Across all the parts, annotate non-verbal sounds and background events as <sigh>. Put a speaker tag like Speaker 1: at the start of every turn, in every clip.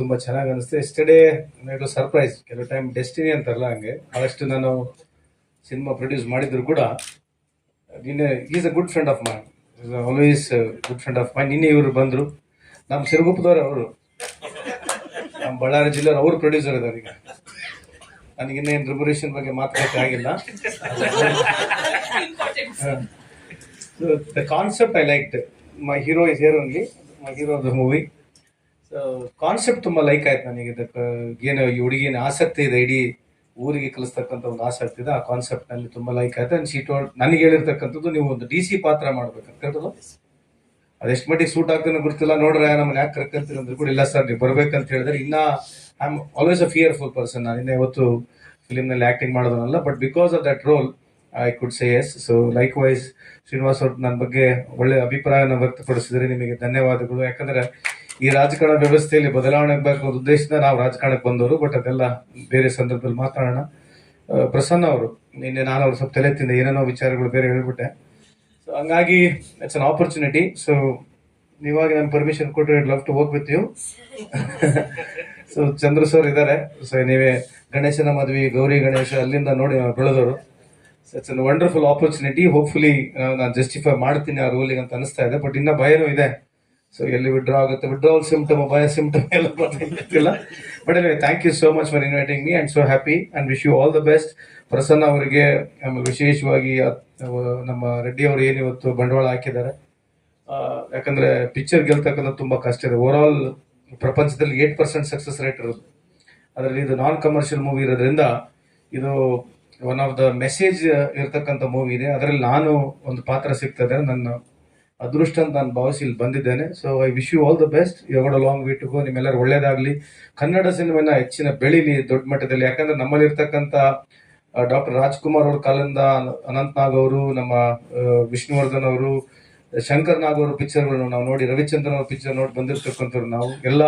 Speaker 1: ತುಂಬಾ ಚೆನ್ನಾಗಿ ಅನಿಸ್ತು. ಎಸ್ಟರ್ಡೇ ಇಟ್ ಸರ್ಪ್ರೈಸ್ ಕೆಲವು ಟೈಮ್ ಡೆಸ್ಟಿನಿ ಅಂತಾರಲ್ಲ ಹಂಗೆ ಆದಷ್ಟು ನಾನು ಸಿನಿಮಾ ಪ್ರೊಡ್ಯೂಸ್ ಮಾಡಿದ್ರು ಕೂಡ ನಿನ್ನೆ is a good friend of mine always good friend of mine ನಿನ್ನೆ ಇವರು ಬಂದರು. ನಮ್ಮ ಸಿರುಗುಪ್ಪದವ್ರು ಅವರು. ನಮ್ಮ ಬಳ್ಳಾರಿ ಜಿಲ್ಲೆಯವ್ರು ಅವರು ಪ್ರೊಡ್ಯೂಸರ್ ಇದ್ದಾರೆ ಈಗ. ನನಗೆ ಏನು ರಿಬರೇಷನ್ ಬಗ್ಗೆ ಮಾತಾಡಕ್ಕೆ ಆಗಿಲ್ಲ. The concept I like my hero is here only my hero of the movie concept ತುಂಬಾ ಲೈಕ್ ಆಯ್ತು ನನಗೆ. ಇದಕ್ಕೆ ಏನು ಈ ಹುಡುಗಿನ ಆಸಕ್ತಿ ಇದೆ ಇಡೀ ಊರಿಗೆ ಕಲಿಸ್ತಕ್ಕಂಥ ಒಂದು ಆಸಕ್ತಿ ಇದೆ ಆ ಕಾನ್ಸೆಪ್ಟ್ನಲ್ಲಿ ತುಂಬಾ ಲೈಕ್ ಆಯ್ತು. ಅಂಡ್ ಶೀಟ್ ನನಗೆ ಹೇಳಿರ್ತಕ್ಕಂಥದ್ದು ನೀವು ಒಂದು ಡಿ ಸಿ ಪಾತ್ರ ಮಾಡ್ಬೇಕಂತ ಹೇಳಿದ್ರು ಅದೆಷ್ಟು ಮಟ್ಟಿಗೆ ಸೂಟ್ ಆಗ್ತಾನೆ ಗೊತ್ತಿಲ್ಲ. ನೋಡ್ರೆ ನಮ್ಮನ್ನ ಯಾಕೆ ಕರ್ಕಂತೀರಿ ಅಂದ್ರೆ ಕೂಡ ಇಲ್ಲ ಸರ್ ನೀವು ಬರ್ಬೇಕಂತ ಹೇಳಿದ್ರೆ ಇನ್ನ I am always a fearful person ನಾನು ಇನ್ನ ಇವತ್ತು ಫಿಲಿಮ್ನಲ್ಲಿ acting ಮಾಡೋದನ್ನಲ್ಲ but because of that role I could say yes so like wise Srinivas ಅವ್ರು ನನ್ನ ಬಗ್ಗೆ ಒಳ್ಳೆ ಅಭಿಪ್ರಾಯನ ವ್ಯಕ್ತಪಡಿಸಿದ್ರೆ ನಿಮಗೆ ಧನ್ಯವಾದಗಳು. ಯಾಕಂದ್ರೆ ಈ ರಾಜಕಾರಣ ವ್ಯವಸ್ಥೆಯಲ್ಲಿ ಬದಲಾವಣೆ ಆಗಬೇಕು ಉದ್ದೇಶದಿಂದ ನಾವು ರಾಜಕಾರಣಕ್ಕೆ ಬಂದವರು ಬಟ್ ಅದೆಲ್ಲ ಬೇರೆ ಸಂದರ್ಭದಲ್ಲಿ ಮಾತಾಡೋಣ. ಪ್ರಸನ್ನ ಅವರು, ನಿನ್ನೆ ನಾನು ಅವ್ರು ಸ್ವಲ್ಪ ತಲೆ ತಿಂದೆ, ಏನೇನೋ ವಿಚಾರಗಳು ಬೇರೆ ಹೇಳ್ಬಿಟ್ಟೆ. ಸೊ ಹಂಗಾಗಿ ಇಟ್ಸ್ ಅನ್ ಆಪರ್ಚುನಿಟಿ ಸೊ ನೀವಾಗ ನಾನು ಪರ್ಮಿಷನ್ ಕೊಟ್ಟರೆ ಲವ್ ಟು ಹೋಗ್ with you so Chandra sir ಇದ್ದಾರೆ. ಸೊ ನೀವೇ ಗಣೇಶನ ಮದ್ವಿ, ಗೌರಿ ಗಣೇಶ ಅಲ್ಲಿಂದ ನೋಡಿ ಬೆಳೆದವರು. It's an wonderful opportunity hopefully ನಾನು ಜಸ್ಟಿಫೈ ಮಾಡ್ತೀನಿ ಆ ರೂಲಿಗೆ ಅಂತ ಅನಿಸ್ತಾ ಇದೆ ಬಟ್ ಇನ್ನ ಭಯನೂ ಇದೆ. ಸೊ ಎಲ್ಲಿ ವಿಡ್ರಾ ಆಗುತ್ತೆ? ವಿಡ್ರಾವಲ್ ಸಿಂಪ್ಟಮ್ ಭಯ ಸಿಂಪ್ಟಮ್ ಎಲ್ಲ ಗೊತ್ತಿಲ್ಲ. But thank you so much for inviting me and so happy and wish you all the best Prasanna ಅವರಿಗೆ ವಿಶೇಷವಾಗಿ ನಮ್ಮ ರೆಡ್ಡಿ ಅವರು ಏನು ಇವತ್ತು ಬಂಡವಾಳ ಹಾಕಿದ್ದಾರೆ. ಯಾಕಂದ್ರೆ ಪಿಕ್ಚರ್ ಗೆಲ್ತಕ್ಕಂಥ ತುಂಬಾ ಕಷ್ಟ ಇದೆ. ಓವರ್ ಆಲ್ ಪ್ರಪಂಚದಲ್ಲಿ ಏಟ್ ಪರ್ಸೆಂಟ್ ಸಕ್ಸಸ್ ರೇಟ್ ಇರೋದು. ಅದರಲ್ಲಿ ಇದು ನಾನ್ ಕಮರ್ಷಿಯಲ್ ಮೂವಿ ಇರೋದ್ರಿಂದ ಇದು ಒನ್ ಆಫ್ ದ ಮೆಸೇಜ್ ಇರತಕ್ಕಂಥ ಮೂವಿ ಇದೆ. ಅದರಲ್ಲಿ ನಾನು ಒಂದು ಪಾತ್ರ ಸಿಗ್ತದೆ ನನ್ನ ಅದೃಷ್ಟ ಅಂತ ನಾನು ಭಾವಿಸಿ ಇಲ್ಲಿ ಬಂದಿದ್ದೇನೆ. So I wish you all the best got long way to go ನಿಮ್ಮೆಲ್ಲರೂ ಒಳ್ಳೇದಾಗ್ಲಿ. ಕನ್ನಡ ಸಿನಿಮಾನ ಹೆಚ್ಚಿನ ಬೆಳೀಲಿ ದೊಡ್ಡ ಮಟ್ಟದಲ್ಲಿ. ಯಾಕಂದ್ರೆ ನಮ್ಮಲ್ಲಿರ್ತಕ್ಕಂಥ ಡಾಕ್ಟರ್ ರಾಜ್ಕುಮಾರ್ ಅವ್ರ ಕಾಲಿಂದ ಅನಂತ್ ನಾಗ್ ಅವರು, ನಮ್ಮ ವಿಷ್ಣುವರ್ಧನ್ ಅವರು, ಶಂಕರ್ ನಾಗ್ ಅವರ ಪಿಕ್ಚರ್ಗಳನ್ನು ನಾವು ನೋಡಿ, ರವಿಚಂದ್ರನ್ ಅವ್ರ ಪಿಕ್ಚರ್ ನೋಡಿ ಬಂದಿರ್ತಕ್ಕಂಥವ್ರು ನಾವು. ಎಲ್ಲ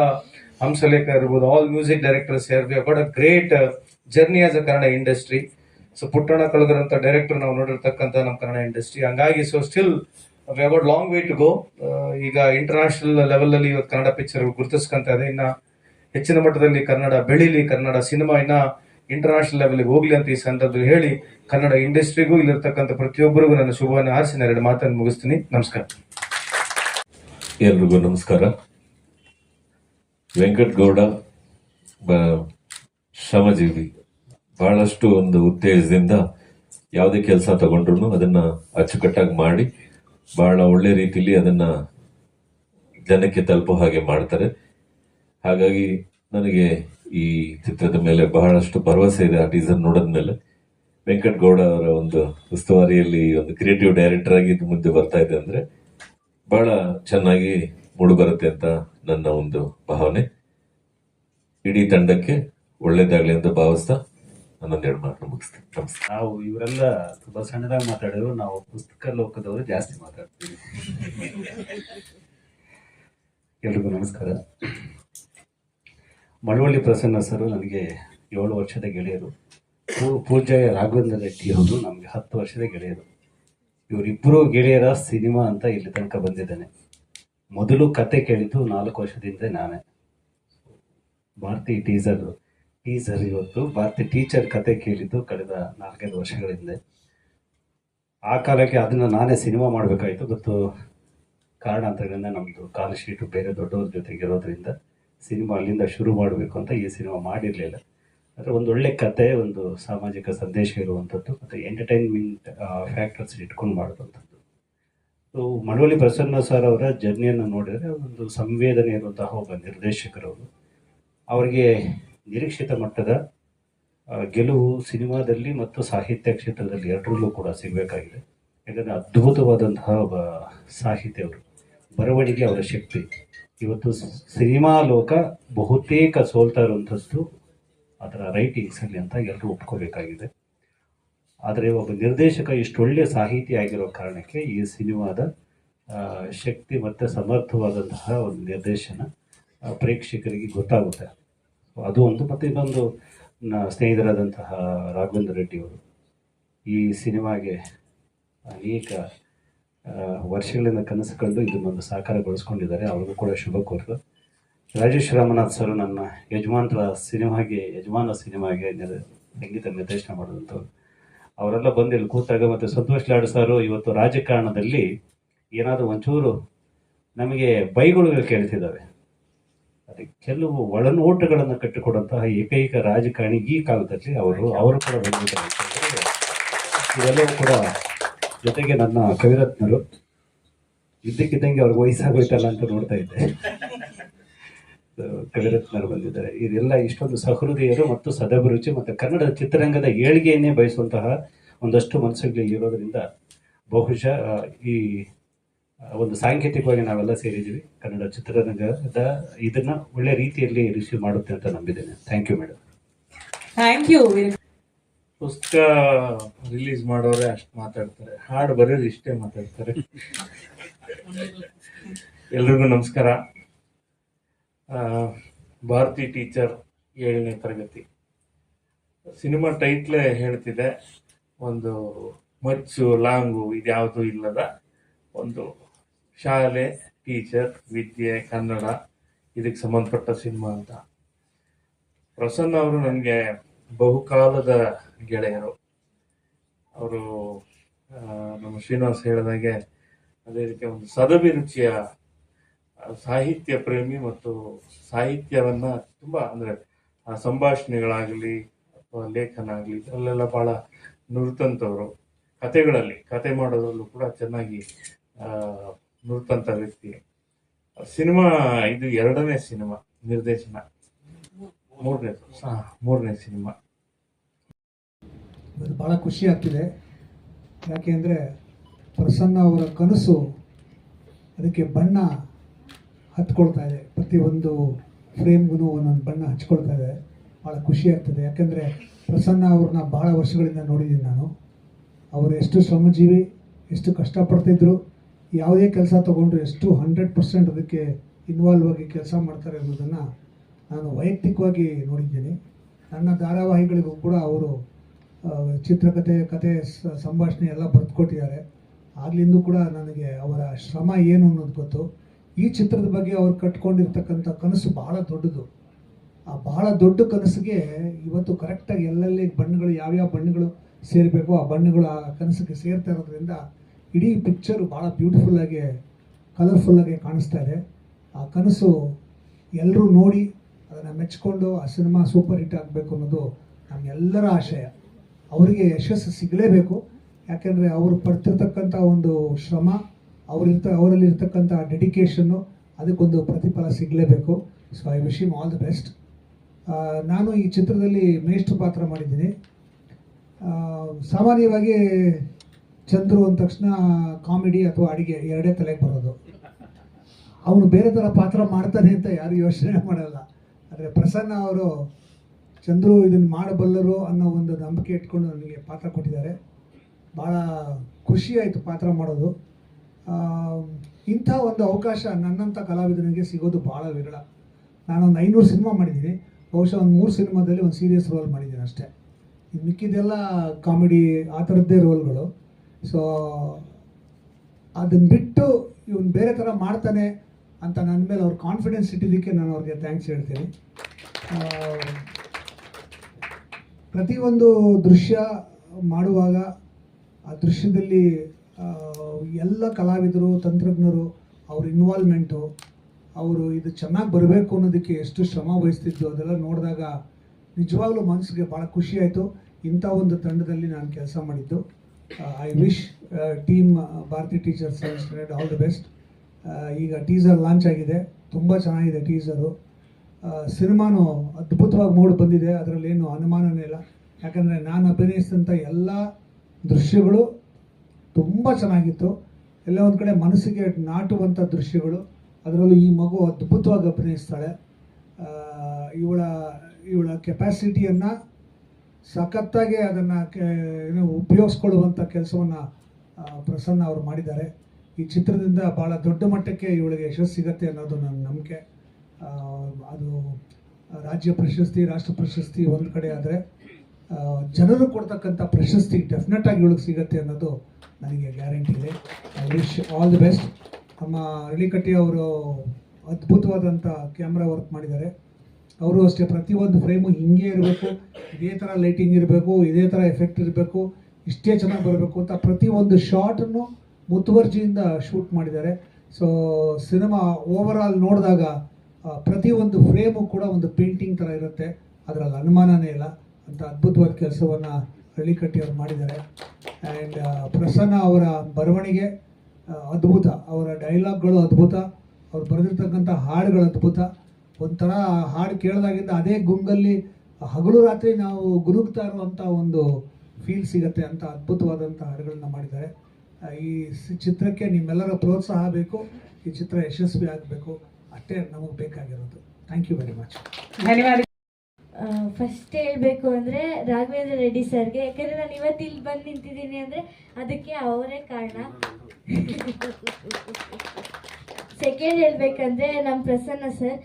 Speaker 1: ಹಂಸಲೇಖ ಇರ್ಬೋದು all music directors here we a great journey as a Kannada industry so Puttanna ಕಳಗರಂತ director ನಾವು ನೋಡಿರ್ತಕ್ಕಂಥ ನಮ್ಮ ಕನ್ನಡ ಇಂಡಸ್ಟ್ರಿ ಹಂಗಾಗಿ so still we long way to go ಈಗ ಇಂಟರ್ನ್ಯಾಷನಲ್ ಲೆವೆಲ್ ಅಲ್ಲಿ ಇವತ್ತು ಕನ್ನಡ ಪಿಕ್ಚರ್ ಗುರುತಿಸ್ಕೊಂತ ಇದೆ. ಇನ್ನ ಹೆಚ್ಚಿನ ಮಟ್ಟದಲ್ಲಿ ಕನ್ನಡ ಬೆಳೀಲಿ, ಕನ್ನಡ ಸಿನಿಮಾ ಇನ್ನ ಇಂಟರ್ನ್ಯಾಷನಲ್ ಲೆವೆಲ್ ಹೋಗ್ಲಿ ಅಂತ ಈ ಸಂದರ್ಭದಲ್ಲಿ ಹೇಳಿ ಕನ್ನಡ ಇಂಡಸ್ಟ್ರಿಗೂ ಇಲ್ಲಿರ್ತಕ್ಕಂಥ ಪ್ರತಿಯೊಬ್ಬರಿಗೂ ನನ್ನ ಶುಭವನ್ನು ಹಾರಿಸಿ ನಾನು ಎರಡು ಮಾತನ್ನು ಮುಗಿಸ್ತೀನಿ. ನಮಸ್ಕಾರ.
Speaker 2: ಎಲ್ರಿಗೂ ನಮಸ್ಕಾರ. ವೆಂಕಟಗೌಡ ಶ್ರಮಜೀವಿ, ಬಹಳಷ್ಟು ಒಂದು ಉತ್ತೇಜದಿಂದ ಯಾವುದೇ ಕೆಲಸ ತಗೊಂಡ್ರು ಅದನ್ನ ಅಚ್ಚುಕಟ್ಟಾಗಿ ಮಾಡಿ ಬಹಳ ಒಳ್ಳೆ ರೀತಿಯಲ್ಲಿ ಅದನ್ನ ಜನಕ್ಕೆ ತಲುಪೋ ಹಾಗೆ ಮಾಡ್ತಾರೆ. ಹಾಗಾಗಿ ನನಗೆ ಈ ಚಿತ್ರದ ಮೇಲೆ ಬಹಳಷ್ಟು ಭರವಸೆ ಇದೆ ಆ ಟೀಸರ್ ನೋಡಿದ್ಮೇಲೆ ವೆಂಕಟ್ ಗೌಡ ಅವರ ಒಂದು ಉಸ್ತುವಾರಿಯಲ್ಲಿ ಒಂದು ಕ್ರಿಯೇಟಿವ್ ಡೈರೆಕ್ಟರ್ ಆಗಿ ಇದು ಮುಂದೆ ಬರ್ತಾ ಇದೆ ಅಂದ್ರೆ ಬಹಳ ಚೆನ್ನಾಗಿ ಮೂಡು ಬರುತ್ತೆ ಅಂತ ನನ್ನ ಒಂದು ಭಾವನೆ. ಇಡೀ ತಂಡಕ್ಕೆ ಒಳ್ಳೇದಾಗ್ಲಿ ಅಂತ ಭಾವಿಸ್ತಾ ನನ್ನೊಂದೆರಡು ಮಾತು ಮುಗಿಸ್ತೀನಿ.
Speaker 3: ನಾವು ಇವರೆಲ್ಲ ತುಂಬಾ ಸಣ್ಣದಾಗಿ ಮಾತಾಡಿದ್ರು, ನಾವು ಪುಸ್ತಕ ಲೋಕದವರು ಜಾಸ್ತಿ ಮಾತಾಡ್ತೀವಿ. ಎಲ್ರಿಗೂ ನಮಸ್ಕಾರ. ಮಳವಳ್ಳಿ ಪ್ರಸನ್ನ ಸರ್ ನನಗೆ ಏಳು ವರ್ಷದ ಗೆಳೆಯರು. ಪೂ- ಪೂಜ್ಯ ರಾಘವೇಂದ್ರ ರೆಡ್ಡಿ ಅವರು ನಮಗೆ ಹತ್ತು ವರ್ಷದ ಗೆಳೆಯರು. ಇವರಿಬ್ಬರು ಗೆಳೆಯರ ಸಿನಿಮಾ ಅಂತ ಇಲ್ಲಿ ತನಕ ಬಂದಿದ್ದೇನೆ. ಮೊದಲು ಕತೆ ಕೇಳಿದ್ದು ನಾಲ್ಕು ವರ್ಷದಿಂದ ನಾನೇ. ಭಾರತಿ ಟೀಸರ್ ಟೀಸರ್ ಇವತ್ತು ಭಾರತಿ ಟೀಚರ್ ಕತೆ ಕೇಳಿದ್ದು ಕಳೆದ ನಾಲ್ಕೈದು ವರ್ಷಗಳ ಹಿಂದೆ. ಆ ಕಾಲಕ್ಕೆ ಅದನ್ನು ನಾನೇ ಸಿನಿಮಾ ಮಾಡಬೇಕಾಯಿತು. ಮತ್ತು ಕಾರಣಾಂತರಗಳಿಂದ ನಮ್ಮದು ಕಾಲ್ ಶೀಟು ಬೇರೆ ದೊಡ್ಡವ್ರ ಜೊತೆಗೆ ಇರೋದ್ರಿಂದ ಸಿನಿಮಾ ಅಲ್ಲಿಂದ ಶುರು ಮಾಡಬೇಕು ಅಂತ ಈ ಸಿನಿಮಾ ಮಾಡಿರಲಿಲ್ಲ. ಆದರೆ ಒಂದು ಒಳ್ಳೆ ಕತೆ, ಒಂದು ಸಾಮಾಜಿಕ ಸಂದೇಶ ಇರುವಂಥದ್ದು ಮತ್ತು ಎಂಟರ್ಟೈನ್ಮೆಂಟ್ ಫ್ಯಾಕ್ಟರ್ಸ್ ಇಟ್ಕೊಂಡು ಮಾಡುವಂಥದ್ದು ಮಳವಳ್ಳಿ ಪ್ರಸನ್ನ ಸರ್ ಅವರ ಜರ್ನಿಯನ್ನು ನೋಡಿದರೆ ಒಂದು ಸಂವೇದನೆ ಇರುವಂತಹ ಒಬ್ಬ ನಿರ್ದೇಶಕರವರು. ಅವರಿಗೆ ನಿರೀಕ್ಷಿತ ಮಟ್ಟದ ಗೆಲುವು ಸಿನಿಮಾದಲ್ಲಿ ಮತ್ತು ಸಾಹಿತ್ಯ ಕ್ಷೇತ್ರದಲ್ಲಿ ಎರಡರಲ್ಲೂ ಕೂಡ ಸಿಗಬೇಕಾಗಿದೆ. ಯಾಕಂದರೆ ಅದ್ಭುತವಾದಂತಹ ಒಬ್ಬ ಸಾಹಿತ್ಯ ಅವರು. ಬರವಣಿಗೆ ಅವರ ಶಕ್ತಿ. ಇವತ್ತು ಸಿನಿಮಾ ಲೋಕ ಬಹುತೇಕ ಸೋಲ್ತಾ ಇರುವಂಥದ್ದು ಅದರ ರೈಟಿಂಗ್ಸಲ್ಲಿ ಅಂತ ಎಲ್ಲರೂ ಒಪ್ಕೋಬೇಕಾಗಿದೆ. ಆದರೆ ಒಬ್ಬ ನಿರ್ದೇಶಕ ಇಷ್ಟೊಳ್ಳೆ ಸಾಹಿತಿ ಆಗಿರೋ ಕಾರಣಕ್ಕೆ ಈ ಸಿನಿಮಾದ ಶಕ್ತಿ ಮತ್ತು ಸಮರ್ಥವಾದಂತಹ ಒಂದು ನಿರ್ದೇಶನ ಪ್ರೇಕ್ಷಕರಿಗೆ ಗೊತ್ತಾಗುತ್ತೆ. ಅದು ಒಂದು. ಮತ್ತು ಇನ್ನೊಂದು ಸ್ನೇಹಿತರಾದಂತಹ ರಾಘವೇಂದ್ರ ರೆಡ್ಡಿ ಅವರು ಈ ಸಿನಿಮಾಗೆ ಅನೇಕ ವರ್ಷಗಳಿಂದ ಕನಸು ಕಂಡು ಇದನ್ನೊಂದು ಸಾಕಾರಗೊಳಿಸ್ಕೊಂಡಿದ್ದಾರೆ. ಅವ್ರಿಗೂ ಕೂಡ ಶುಭ ಕೋರ್ತು ರಾಜೇಶ್ ರಾಮನಾಥ್ ಸರ್ ನನ್ನ ಯಜಮಾನ್ರ ಸಿನಿಮಾಗೆ ಯಜಮಾನ ಸಿನಿಮಾಗೆ ಸಂಗೀತ ನಿರ್ದೇಶನ ಮಾಡಿದಂಥವ್ರು ಅವರೆಲ್ಲ ಬಂದು ಇಲ್ಲಿ ಕೂತಾಗ ಮತ್ತು ಸಂತೋಷ್ ಲಾಡ್ ಸರ್ ಇವತ್ತು ರಾಜಕಾರಣದಲ್ಲಿ ಏನಾದರೂ ಒಂಚೂರು ನಮಗೆ ಬೈಗಳು ಕೇಳ್ತಿದ್ದಾವೆ. ಕೆಲವು ಒಳನೋಟಗಳನ್ನು ಕಟ್ಟಿಕೊಡುವಂತಹ ಏಕೈಕ ರಾಜಕಾರಣಿ ಈ ಕಾಲದಲ್ಲಿ ಅವರು ಅವರು ಕೂಡ ಇವೆಲ್ಲವೂ ಕೂಡ ಜೊತೆಗೆ ನನ್ನ ಕವಿರತ್ನರು. ಇದ್ದಕ್ಕಿದ್ದಂಗೆ ಅವ್ರಿಗೆ ವಯಸ್ಸಾಗೋಯ್ತಲ್ಲ ಅಂತ ನೋಡ್ತಾ ಇದ್ದೆ. ಕವಿರತ್ನರು ಬಂದಿದ್ದಾರೆ. ಇದೆಲ್ಲ ಇಷ್ಟೊಂದು ಸಹೃದಯರು ಮತ್ತು ಸದಭಿರುಚಿ ಮತ್ತು ಕನ್ನಡ ಚಿತ್ರರಂಗದ ಏಳಿಗೆಯನ್ನೇ ಬಯಸುವಂತಹ ಒಂದಷ್ಟು ಮನಸ್ಸುಗಳಿಗೆ ಇರೋದರಿಂದ ಬಹುಶಃ ಈ ಒಂದು ಸಾಂಕೇತಿಕವಾಗಿ ನಾವೆಲ್ಲ ಸೇರಿದ್ದೀವಿ. ಕನ್ನಡ ಚಿತ್ರರಂಗದ ಇದನ್ನ ಒಳ್ಳೆ ರೀತಿಯಲ್ಲಿ ರಿಸೀವ್ ಮಾಡುತ್ತೆ ಅಂತ ನಂಬಿದ್ದೇನೆ. Thank you madam
Speaker 4: thank you
Speaker 5: ಪುಸ್ತಕ ರಿಲೀಸ್ ಮಾಡೋರೆ ಅಷ್ಟು ಮಾತಾಡ್ತಾರೆ. ಹಾಡು ಬರೆಯೋರು ಇಷ್ಟೇ ಮಾತಾಡ್ತಾರೆ. ಎಲ್ರಿಗೂ ನಮಸ್ಕಾರ. ಆ, ಭಾರತಿ ಟೀಚರ್ ಏಳನೇ ತರಗತಿ. ಸಿನಿಮಾ ಟೈಟ್ಲೇ ಹೇಳ್ತಿದೆ. ಒಂದು ಮಚ್ಚು ಲಾಂಗು ಇದ್ಯಾವುದು ಇಲ್ಲದ ಒಂದು ಶಾಲೆ ಟೀಚರ್ ವಿದ್ಯೆ, ಕನ್ನಡ, ಇದಕ್ಕೆ ಸಂಬಂಧಪಟ್ಟ ಸಿನಿಮಾ ಅಂತ. ಪ್ರಸನ್ನ ಅವರು ನನಗೆ ಬಹುಕಾಲದ ಗೆಳೆಯರು. ಅವರು ನಮ್ಮ ಶ್ರೀನಿವಾಸ್ ಹೇಳಿದಾಗೆ ಅದೇ ರೀತಿ ಒಂದು ಸದಭಿರುಚಿಯ ಸಾಹಿತ್ಯ ಪ್ರೇಮಿ ಮತ್ತು ಸಾಹಿತ್ಯವನ್ನ ತುಂಬ ಅಂದ್ರೆ ಸಂಭಾಷಣೆಗಳಾಗಲಿ ಅಥವಾ ಲೇಖನ ಆಗಲಿ ಇದರಲ್ಲೆಲ್ಲ ಭಾಳ ನುರಿತಂತವರು. ಕತೆಗಳಲ್ಲಿ ಕತೆ ಮಾಡೋದ್ರಲ್ಲೂ ಕೂಡ ಚೆನ್ನಾಗಿ ನುರಿತಂತ ವ್ಯಕ್ತಿ. ಸಿನಿಮಾ, ಇದು ಎರಡನೇ ಸಿನಿಮಾ, ನಿರ್ದೇಶನ. ಮೂರನೇ ಮೂರನೇ ಸಿನಿಮಾ.
Speaker 6: ಬಹಳ ಖುಷಿ ಆಗ್ತಿದೆ. ಯಾಕೆಂದರೆ ಪ್ರಸನ್ನ ಅವರ ಕನಸು ಅದಕ್ಕೆ ಬಣ್ಣ ಹತ್ಕೊಳ್ತಾ ಇದೆ. ಪ್ರತಿಯೊಂದು ಫ್ರೇಮ್ಗೂ ಒಂದೊಂದು ಬಣ್ಣ ಹಚ್ಕೊಳ್ತಾ ಇದೆ. ಭಾಳ ಖುಷಿ ಆಗ್ತದೆ. ಯಾಕೆಂದರೆ ಪ್ರಸನ್ನ ಅವ್ರನ್ನ ಭಾಳ ವರ್ಷಗಳಿಂದ ನೋಡಿದ್ದೀನಿ ನಾನು. ಅವರು ಎಷ್ಟು ಶ್ರಮಜೀವಿ, ಎಷ್ಟು ಕಷ್ಟಪಡ್ತಿದ್ರು. ಯಾವುದೇ ಕೆಲಸ ತೊಗೊಂಡ್ರೆ ಎಷ್ಟು ಹಂಡ್ರೆಡ್ ಪರ್ಸೆಂಟ್ ಅದಕ್ಕೆ ಇನ್ವಾಲ್ವ್ ಆಗಿ ಕೆಲಸ ಮಾಡ್ತಾರೆ ಅನ್ನೋದನ್ನು ನಾನು ವೈಯಕ್ತಿಕವಾಗಿ ನೋಡಿದ್ದೀನಿ. ನನ್ನ ಧಾರಾವಾಹಿಗಳಿಗೂ ಕೂಡ ಅವರು ಚಿತ್ರಕಥೆ ಕತೆ ಸಂಭಾಷಣೆ ಎಲ್ಲ ಬರೆದುಕೊಟ್ಟಿದ್ದಾರೆ. ಆಗಲಿಂದು ಕೂಡ ನನಗೆ ಅವರ ಶ್ರಮ ಏನು ಅನ್ನೋದು ಗೊತ್ತು. ಈ ಚಿತ್ರದ ಬಗ್ಗೆ ಅವ್ರು ಕಟ್ಕೊಂಡಿರ್ತಕ್ಕಂಥ ಕನಸು ಬಹಳ ದೊಡ್ಡದು. ಆ ಬಹಳ ದೊಡ್ಡ ಕನಸಿಗೆ ಇವತ್ತು ಕರೆಕ್ಟಾಗಿ ಎಲ್ಲೆಲ್ಲಿ ಬಣ್ಣಗಳು, ಯಾವ್ಯಾವ ಬಣ್ಣಗಳು ಸೇರಬೇಕು ಆ ಬಣ್ಣಗಳು ಆ ಕನಸಿಗೆ ಸೇರ್ತಾ ಇರೋದ್ರಿಂದ ಇಡೀ ಪಿಕ್ಚರ್ ಭಾಳ ಬ್ಯೂಟಿಫುಲ್ಲಾಗಿ ಕಲರ್ಫುಲ್ಲಾಗಿ ಕಾಣಿಸ್ತಾ ಇದೆ. ಆ ಕನಸು ಎಲ್ಲರೂ ನೋಡಿ ಅದನ್ನು ಮೆಚ್ಕೊಂಡು ಆ ಸಿನಿಮಾ ಸೂಪರ್ ಹಿಟ್ ಆಗಬೇಕು ಅನ್ನೋದು ನಮ್ಮೆಲ್ಲರ ಆಶಯ. ಅವರಿಗೆ ಯಶಸ್ಸು ಸಿಗಲೇಬೇಕು. ಯಾಕೆಂದರೆ ಅವರು ಪಡ್ತಿರ್ತಕ್ಕಂಥ ಒಂದು ಶ್ರಮ, ಅವರಿರ್ತ ಅವರಲ್ಲಿ ಇರ್ತಕ್ಕಂಥ ಡೆಡಿಕೇಶನ್ನು ಅದಕ್ಕೊಂದು ಪ್ರತಿಫಲ ಸಿಗಲೇಬೇಕು. So I wish him all the best ನಾನು ಈ ಚಿತ್ರದಲ್ಲಿ ಮೇಷ್ಟ್ರ ಪಾತ್ರ ಮಾಡಿದ್ದೀನಿ. ಸಾಮಾನ್ಯವಾಗಿ ಚಂದ್ರು ಅಂದ ತಕ್ಷಣ ಕಾಮಿಡಿ ಅಥವಾ ಅಡಿಗೆ ಎರಡೇ ತಲೆಗೆ ಬರೋದು. ಅವನು ಬೇರೆ ಥರ ಪಾತ್ರ ಮಾಡ್ತಾನೆ ಅಂತ ಯಾರು ಯೋಚನೆ ಮಾಡಲ್ಲ. ಆದರೆ ಪ್ರಸನ್ನ ಅವರು ಚಂದ್ರು ಇದನ್ನು ಮಾಡಬಲ್ಲರು ಅನ್ನೋ ಒಂದು ನಂಬಿಕೆ ಇಟ್ಕೊಂಡು ನನಗೆ ಪಾತ್ರ ಕೊಟ್ಟಿದ್ದಾರೆ. ಭಾಳ ಖುಷಿಯಾಯಿತು ಪಾತ್ರ ಮಾಡೋದು. ಇಂಥ ಒಂದು ಅವಕಾಶ ನನ್ನಂಥ ಕಲಾವಿದನಿಗೆ ಸಿಗೋದು ಭಾಳ ವಿರಳ. ನಾನೊಂದು ಐನೂರು ಸಿನಿಮಾ ಮಾಡಿದ್ದೀನಿ. ಬಹುಶಃ ಒಂದು ಮೂರು ಸಿನಿಮಾದಲ್ಲಿ ಒಂದು ಸೀರಿಯಸ್ ರೋಲ್ ಮಾಡಿದ್ದೀನಿ ಅಷ್ಟೇ. ಮಿಕ್ಕಿದೆಲ್ಲ ಕಾಮಿಡಿ ಆ ಥರದ್ದೇ ರೋಲ್ಗಳು ಸೊ ಅದನ್ನು ಬಿಟ್ಟು ಇವನು ಬೇರೆ ಥರ ಮಾಡ್ತಾನೆ ಅಂತ ನನ್ನ ಮೇಲೆ ಅವ್ರ ಕಾನ್ಫಿಡೆನ್ಸ್ ಇಟ್ಟಿದ್ದಕ್ಕೆ ನಾನು ಅವ್ರಿಗೆ ಥ್ಯಾಂಕ್ಸ್ ಹೇಳ್ತೀನಿ. ಪ್ರತಿಯೊಂದು ದೃಶ್ಯ ಮಾಡುವಾಗ ಆ ದೃಶ್ಯದಲ್ಲಿ ಎಲ್ಲ ಕಲಾವಿದರು, ತಂತ್ರಜ್ಞರು, ಅವ್ರ ಇನ್ವಾಲ್ವ್ಮೆಂಟು ಅವರು ಇದು ಚೆನ್ನಾಗಿ ಬರಬೇಕು ಅನ್ನೋದಕ್ಕೆ ಎಷ್ಟು ಶ್ರಮ ವಹಿಸ್ತಿದ್ದು ಅದೆಲ್ಲ ನೋಡಿದಾಗ ನಿಜವಾಗ್ಲೂ ಮನಸ್ಸಿಗೆ ಭಾಳ ಖುಷಿಯಾಯಿತು ಇಂಥ ಒಂದು ತಂಡದಲ್ಲಿ ನಾನು ಕೆಲಸ ಮಾಡಿದ್ದು. I wish team Bharati teachers standard all the best ಈಗ ಟೀಸರ್ ಲಾಂಚ್ ಆಗಿದೆ. ತುಂಬ ಚೆನ್ನಾಗಿದೆ ಟೀಸರು ಸಿನಿಮಾನು ಅದ್ಭುತವಾಗಿ ಮೂಡ್ ಬಂದಿದೆ. ಅದರಲ್ಲೇನು ಅನುಮಾನವೇ ಇಲ್ಲ. ಯಾಕಂದರೆ ನಾನು ಅಭಿನಯಿಸಿದಂಥ ಎಲ್ಲ ದೃಶ್ಯಗಳು ತುಂಬ ಚೆನ್ನಾಗಿತ್ತು. ಎಲ್ಲ ಒಂದು ಕಡೆ ಮನಸ್ಸಿಗೆ ನಾಟುವಂಥ ದೃಶ್ಯಗಳು. ಅದರಲ್ಲೂ ಈ ಮಗು ಅದ್ಭುತವಾಗಿ ಅಭಿನಯಿಸ್ತಾಳೆ. ಆ, ಇವಳ ಇವಳ ಕೆಪಾಸಿಟಿಯನ್ನು ಸಖತ್ತಾಗಿ ಅದನ್ನು ಏನು ಉಪಯೋಗಿಸ್ಕೊಳ್ಳುವಂಥ ಕೆಲಸವನ್ನು ಪ್ರಸನ್ನ ಅವರು ಮಾಡಿದ್ದಾರೆ. ಈ ಚಿತ್ರದಿಂದ ಭಾಳ ದೊಡ್ಡ ಮಟ್ಟಕ್ಕೆ ಇವಳಿಗೆ ಯಶಸ್ಸು ಸಿಗತ್ತೆ ಅನ್ನೋದು ನನ್ನ ನಂಬಿಕೆ. ಅದು ರಾಜ್ಯ ಪ್ರಶಸ್ತಿ, ರಾಷ್ಟ್ರ ಪ್ರಶಸ್ತಿ ಒಂದು ಕಡೆ ಆದರೆ ಜನರು ಕೊಡ್ತಕ್ಕಂಥ ಪ್ರಶಸ್ತಿ ಡೆಫಿನೆಟ್ ಆಗಿ ಇವಳಿಗೆ ಸಿಗತ್ತೆ ಅನ್ನೋದು ನನಗೆ ಗ್ಯಾರಂಟಿ ಇದೆ. I wish all the best ನಮ್ಮ ಅರಳಿಕಟ್ಟಿ ಅವರು ಅದ್ಭುತವಾದಂಥ ಕ್ಯಾಮ್ರಾ ವರ್ಕ್ ಮಾಡಿದ್ದಾರೆ. ಅವರು ಅಷ್ಟೇ ಪ್ರತಿಯೊಂದು ಫ್ರೇಮು ಹಿಂಗೆ ಇರಬೇಕು, ಇದೇ ಥರ ಲೈಟಿಂಗ್ ಇರಬೇಕು, ಇದೇ ಥರ ಎಫೆಕ್ಟ್ ಇರಬೇಕು, ಇಷ್ಟೇ ಚೆನ್ನಾಗಿ ಬರಬೇಕು ಅಂತ ಪ್ರತಿಯೊಂದು ಶಾರ್ಟನ್ನು ಮುತುವರ್ಜಿಯಿಂದ ಶೂಟ್ ಮಾಡಿದ್ದಾರೆ. ಸೊ ಸಿನಿಮಾ ಓವರ್ ಆಲ್ ನೋಡಿದಾಗ ಪ್ರತಿಯೊಂದು ಫ್ರೇಮು ಕೂಡ ಒಂದು ಪೇಂಟಿಂಗ್ ಥರ ಇರುತ್ತೆ. ಅದರಲ್ಲಿ ಅನುಮಾನನೇ ಇಲ್ಲ. ಅಂತ ಅದ್ಭುತವಾದ ಕೆಲಸವನ್ನು ಹಳ್ಳಿಕಟ್ಟಿ ಅವರು ಮಾಡಿದ್ದಾರೆ. ಆ್ಯಂಡ್ ಪ್ರಸನ್ನ ಅವರ ಬರವಣಿಗೆ ಅದ್ಭುತ. ಅವರ ಡೈಲಾಗ್ಗಳು ಅದ್ಭುತ. ಅವ್ರು ಬರೆದಿರ್ತಕ್ಕಂಥ ಹಾಡುಗಳು ಅದ್ಭುತ. ಒಂಥರ ಹಾಡು ಕೇಳಿದಾಗಿಂದ ಅದೇ ಗುಂಗಲ್ಲಿ ಹಗಲು ರಾತ್ರಿ ನಾವು ಗುರುಗ್ತಾ ಇರುವಂಥ ಒಂದು ಫೀಲ್ ಸಿಗತ್ತೆ ಅಂತ ಅದ್ಭುತವಾದಂಥ ಹಾಡುಗಳನ್ನ ಮಾಡಿದ್ದಾರೆ. ಈ ಸಿ- ಚಿತ್ರಕ್ಕೆ ನಿಮ್ಮೆಲ್ಲರ ಪ್ರೋತ್ಸಾಹ ಬೇಕು ಈ ಚಿತ್ರ ಯಶಸ್ವಿ ಆಗಬೇಕು. ಅಷ್ಟೇ ನಮಗೆ ಬೇಕಾಗಿರೋದು. ಥ್ಯಾಂಕ್ ಯು ವೆರಿ ಮಚ್
Speaker 4: ಧನ್ಯವಾದ.
Speaker 7: ಫಸ್ಟ್ ಹೇಳಬೇಕು ಅಂದರೆ ರಾಘವೇಂದ್ರ ರೆಡ್ಡಿ ಸರ್ಗೆ ಯಾಕಂದರೆ ನಾನು ಇವತ್ತು ಇಲ್ಲಿ ಬಂದು ನಿಂತಿದ್ದೀನಿ ಅಂದರೆ ಅದಕ್ಕೆ ಅವರೇ ಕಾರಣ. <laughs> ಸೆಕೆಂಡ್ ಹೇಳ್ಬೇಕಂದ್ರೆ ನಮ್ಮ ಪ್ರಸನ್ನ ಸರ್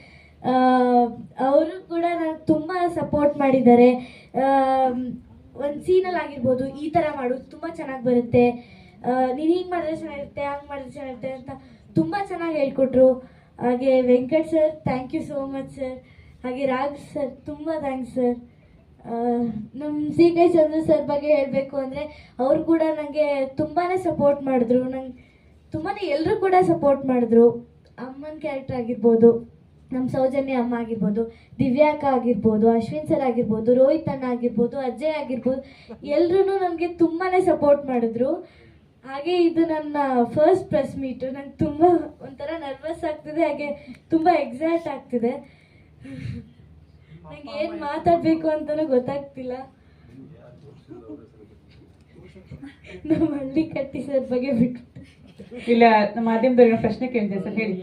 Speaker 7: ಅವರು ಕೂಡ ನನಗೆ ತುಂಬ ಸಪೋರ್ಟ್ ಮಾಡಿದ್ದಾರೆ. ಒಂದು ಸೀನಲ್ಲಿ ಆಗಿರ್ಬೋದು, ಈ ಥರ ಮಾಡು, ತುಂಬ ಚೆನ್ನಾಗಿ ಬರುತ್ತೆ. ನೀನು ಹಿಂಗೆ ಮಾಡಿದ್ರೆ ಚೆನ್ನಾಗಿರುತ್ತೆ, ಹಂಗೆ ಮಾಡಿದ್ರೆ ಚೆನ್ನಾಗಿರುತ್ತೆ ಅಂತ ತುಂಬ ಚೆನ್ನಾಗಿ ಹೇಳ್ಕೊಟ್ರು. ಹಾಗೆ Venkat sir thank you so much sir ಹಾಗೆ ರಾಜ್ ಸರ್ ತುಂಬ ಥ್ಯಾಂಕ್ಸ್ ಸರ್ ನಮ್ಮ ಸಿ ಕೆ ಚಂದ್ರ ಸರ್ ಬಗ್ಗೆ ಹೇಳಬೇಕು ಅಂದರೆ, ಅವರು ಕೂಡ ನನಗೆ ತುಂಬಾ ಸಪೋರ್ಟ್ ಮಾಡಿದ್ರು. ನಂಗೆ ತುಂಬಾ ಎಲ್ಲರೂ ಕೂಡ ಸಪೋರ್ಟ್ ಮಾಡಿದ್ರು. ಅಮ್ಮನ ಕ್ಯಾರೆಕ್ಟರ್ ಆಗಿರ್ಬೋದು. ನಮ್ಮ ಸೌಜನ್ಯ ಅಮ್ಮ ಆಗಿರ್ಬೋದು, ದಿವ್ಯಾಕ ಆಗಿರ್ಬೋದು, ಅಶ್ವಿನ್ ಸರ್ ಆಗಿರ್ಬೋದು, ರೋಹಿತ್ ಅಣ್ಣ ಆಗಿರ್ಬೋದು, ಅಜಯ್ ಆಗಿರ್ಬೋದು ಎಲ್ಲರೂ ನನಗೆ ತುಂಬಾ ಸಪೋರ್ಟ್ ಮಾಡಿದ್ರು. ಹಾಗೆ ಇದು ನನ್ನ ಫಸ್ಟ್ ಪ್ರೆಸ್ ಮೀಟು ನಂಗೆ ತುಂಬ ಒಂಥರ ನರ್ವಸ್ ಆಗ್ತಿದೆ, ಹಾಗೆ ತುಂಬ ಎಕ್ಸೈಟ್ ಆಗ್ತಿದೆ. ನಂಗೆ ಏನು ಮಾತಾಡಬೇಕು ಅಂತಲೂ ಗೊತ್ತಾಗ್ತಿಲ್ಲ. ನಮ್ಮ ಹಳ್ಳಿ ಕಟ್ಟಿ ಸರ್ ಬಗ್ಗೆ ಬಿಟ್ಟು
Speaker 4: ಇಲ್ಲ, ನಮ್ಮ ಮಾಧ್ಯಮದವ್ರಿಗೆ ಪ್ರಶ್ನೆ ಕೇಳಿದೆ ಸರ್, ಹೇಳಿ.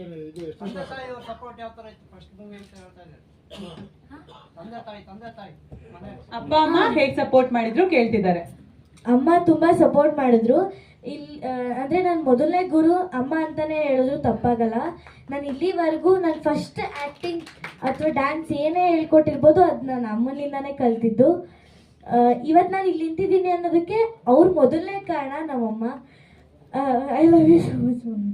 Speaker 4: ಅಪ್ಪ ಅಮ್ಮ ಹೇಗ್ ಸಪೋರ್ಟ್ ಮಾಡಿದ್ರು ಕೇಳ್ತಿದ್ದಾರೆ.
Speaker 7: ಅಮ್ಮ ತುಂಬಾ ಸಪೋರ್ಟ್ ಮಾಡಿದ್ರು. ಇಲ್ಲಿ ಅಂದರೆ ನಾನು ಮೊದಲನೇ ಗುರು ಅಮ್ಮ ಅಂತಾನೆ ಹೇಳಿದ್ರು ತಪ್ಪಾಗಲ್ಲ. ನಾನು ಇಲ್ಲಿವರೆಗೂ ನಾನು ಫಸ್ಟ್ ಆ್ಯಕ್ಟಿಂಗ್ ಅಥವಾ ಡ್ಯಾನ್ಸ್ ಏನೇ ಹೇಳ್ಕೊಟ್ಟಿರ್ಬೋದು ಅದು ನಾನು ಅಮ್ಮನಿಂದಾನೇ ಕಲ್ತಿದ್ದು. ಇವತ್ತು ನಾನು ಇಲ್ಲಿ ನಿಂತಿದ್ದೀನಿ ಅನ್ನೋದಕ್ಕೆ ಅವ್ರು ಮೊದಲನೇ ಕಾರಣ ನಮ್ಮಮ್ಮ. I love you so much mummy.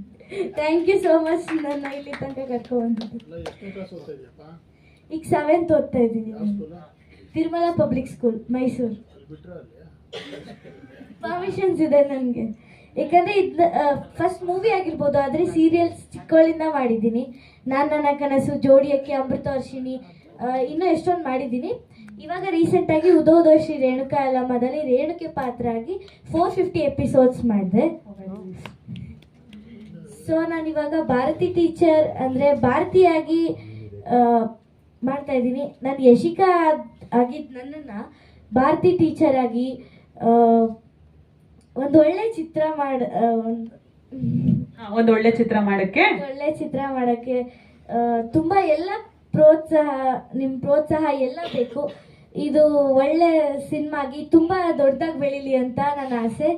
Speaker 7: Thank you so much ನನ್ನ ಇಲ್ಲಿ ತನಕ ಕರ್ಕೊಂಡ್ಬಂದಿದ್ದು ಈಗ ಸೆವೆಂತ್ ಓದ್ತಾ ಇದ್ದೀನಿ. Tirumala public school Mysuru permissions ಇದೆ ನನಗೆ. ಯಾಕಂದರೆ ಇದು ಫಸ್ಟ್ ಮೂವಿ ಆಗಿರ್ಬೋದು ಆದರೆ ಸೀರಿಯಲ್ಸ್ ಚಿಕ್ಕವಳಿಂದ ಮಾಡಿದ್ದೀನಿ. ನಾನು ನನ್ನ ಕನಸು ಜೋಡಿಯಕ್ಕೆ ಅಮೃತ ವರ್ಷಿಣಿ ಇನ್ನೂ ಎಷ್ಟೊಂದು ಮಾಡಿದ್ದೀನಿ. ಇವಾಗ ರೀಸೆಂಟಾಗಿ ಉದೋದೋಶಿ ರೇಣುಕಾ ಅಲಮದಲ್ಲಿ ರೇಣುಕೆ ಪಾತ್ರ ಆಗಿ ಫೋರ್ ಫಿಫ್ಟಿ ಎಪಿಸೋಡ್ಸ್ ಮಾಡಿದೆ. ಸೊ ನಾನು ಇವಾಗ ಭಾರತಿ ಟೀಚರ್ ಅಂದರೆ ಭಾರತಿಯಾಗಿ ಮಾಡ್ತಾ ಇದ್ದೀನಿ. ನಾನು ಯಶಿಕಾ ಆಗಿದ್ದು ನನ್ನನ್ನು ಭಾರತಿ ಟೀಚರ್ ಆಗಿ ಒಂದು ಒಳ್ಳೆ ಚಿತ್ರ ಮಾಡ ಒಂದು
Speaker 4: ಒಳ್ಳೆ ಚಿತ್ರ ಮಾಡೋಕ್ಕೆ?
Speaker 7: ಒಳ್ಳೆ ಚಿತ್ರ ಮಾಡೋಕ್ಕೆ ತುಂಬ ಎಲ್ಲ ಪ್ರೋತ್ಸಾಹ ನಿಮ್ಮ ಪ್ರೋತ್ಸಾಹ ಎಲ್ಲ ಬೇಕು. ಇದು ಒಳ್ಳೆ ಸಿನಿಮಾಗಿ ತುಂಬ ದೊಡ್ಡದಾಗಿ ಬೆಳೀಲಿ ಅಂತ ನನ್ನ ಆಸೆ.